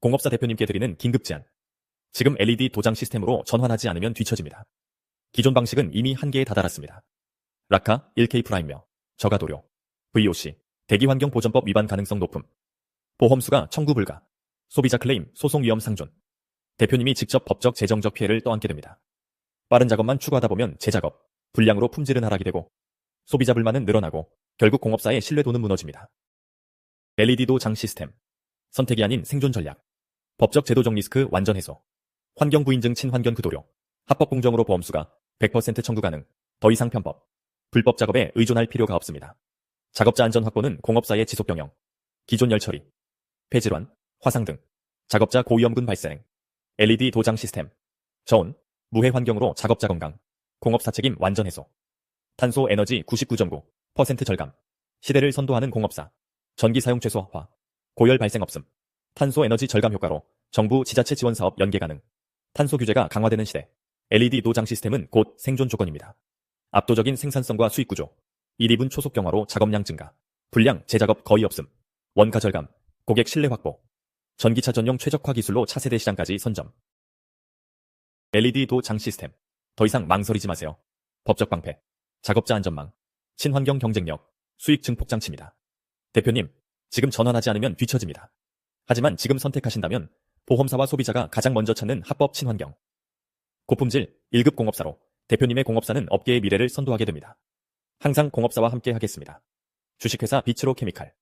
공업사 대표님께 드리는 긴급 제안. 지금 LED 도장 시스템으로 전환하지 않으면 뒤처집니다. 기존 방식은 이미 한계에 다다랐습니다. 라카, 1K 프라임며 저가 도료, VOC, 대기환경 보전법 위반 가능성 높음, 보험수가 청구 불가, 소비자 클레임, 소송 위험 상존. 대표님이 직접 법적 재정적 피해를 떠안게 됩니다. 빠른 작업만 추구하다 보면 재작업, 불량으로 품질은 하락이 되고 소비자 불만은 늘어나고 결국 공업사의 신뢰도는 무너집니다. LED도 장 시스템, 선택이 아닌 생존 전략, 법적 제도적 리스크 완전 해소, 환경 부인증 친환경 구도료, 합법 공정으로 보험수가 100% 청구 가능, 더 이상 편법, 불법 작업에 의존할 필요가 없습니다. 작업자 안전 확보는 공업사의 지속 경영, 기존 열 처리, 폐질환, 화상 등. 작업자 고위험군 발생, LED 도장 시스템, 저온, 무해 환경으로 작업자 건강, 공업사 책임 완전 해소, 탄소 에너지 99.9% 절감, 시대를 선도하는 공업사, 전기 사용 최소화, 고열 발생 없음, 탄소 에너지 절감 효과로 정부 지자체 지원 사업 연계 가능, 탄소 규제가 강화되는 시대, LED 도장 시스템은 곧 생존 조건입니다. 압도적인 생산성과 수익 구조, 1인분 초속 경화로 작업량 증가, 불량 재작업 거의 없음, 원가 절감, 고객 신뢰 확보, 전기차 전용 최적화 기술로 차세대 시장까지 선점. LED 도장 시스템. 더 이상 망설이지 마세요. 법적 방패, 작업자 안전망, 친환경 경쟁력, 수익 증폭 장치입니다. 대표님, 지금 전환하지 않으면 뒤처집니다. 하지만 지금 선택하신다면 보험사와 소비자가 가장 먼저 찾는 합법 친환경. 고품질 1급 공업사로 대표님의 공업사는 업계의 미래를 선도하게 됩니다. 항상 공업사와 함께 하겠습니다. 주식회사 비츠로 케미칼